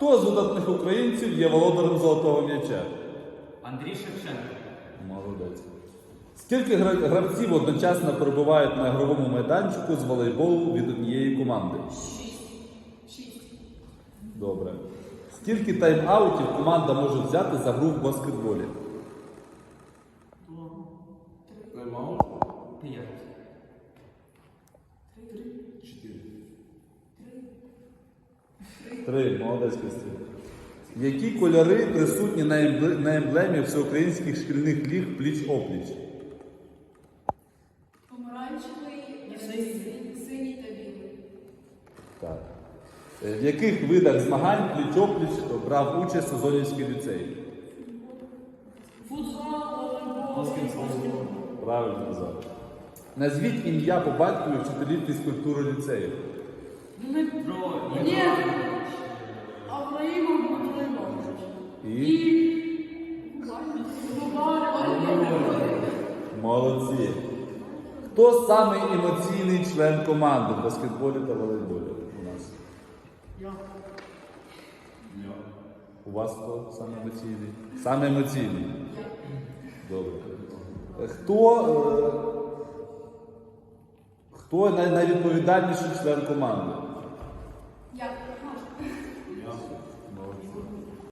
з видатних українців є володарем золотого м'яча? Андрій Шевченко. Молодець. Скільки гравців одночасно перебувають на ігровому майданчику з волейболу від однієї команди? Шість. Добре. Скільки тайм-аутів команда може взяти за гру в баскетболі? Три. Молодець Кристина. Які кольори присутні на емблемі всеукраїнських шкільних ліг пліч-опліч? Помаранчевий, синій, та білий. Так. Е, В яких видах змагань пліч-опліч брав участь Созонівський ліцей? Футбол, Баскетбол. Правильно назвав. Назвіть ім'я по батькові вчителів фізкультури ліцею. І молодці. Хто самий емоційний член команди в баскетболі та волейболі у нас? Я. У вас хто саме емоційний? Саме емоційний. Добре. Хто, е, хто найвідповідальніший член команди?